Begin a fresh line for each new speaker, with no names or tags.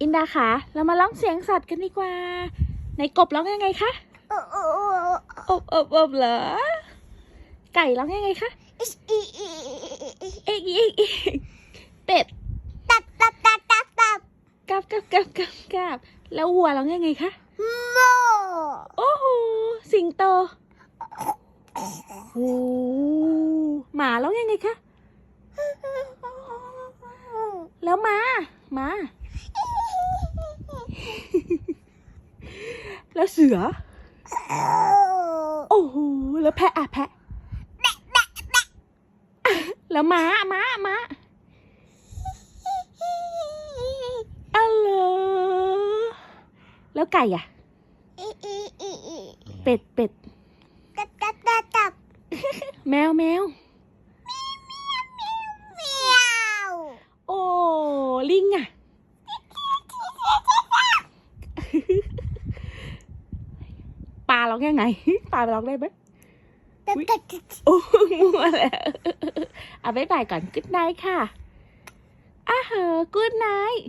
อินดาคะเรามาร้องเสียงสัตว์กันดีกว่า ในกบร้องยังไงคะ
อ
บอบอบเหรอ ไก่ร้องยังไงคะ
อิชอีอี
เอกอีกอีกเป็ด
ตับตับตับตับตับ
กับกับกับกับกับแล้ววัวร้องยังไงคะ
โม
โอ้โหสิงโตโอ้หมาร้องยังไงคะแล้วมามา แล้วเสือ โอ้โห แล้วแพะอะแพะ แล้วม้าม้าม้าอะไรแล้วไก่อะเป็ดเป็ด
ตับตับตับตับ
แมวแมว
เมียว
โอ้ลิงอะ ปลา ร้องยังไง ปลาร้องได้ไหม
ตับตับตับ
โอ้มัวแล้วเอาบ๊ายบายก่อน good night ค่ะอ้าเหอะ good night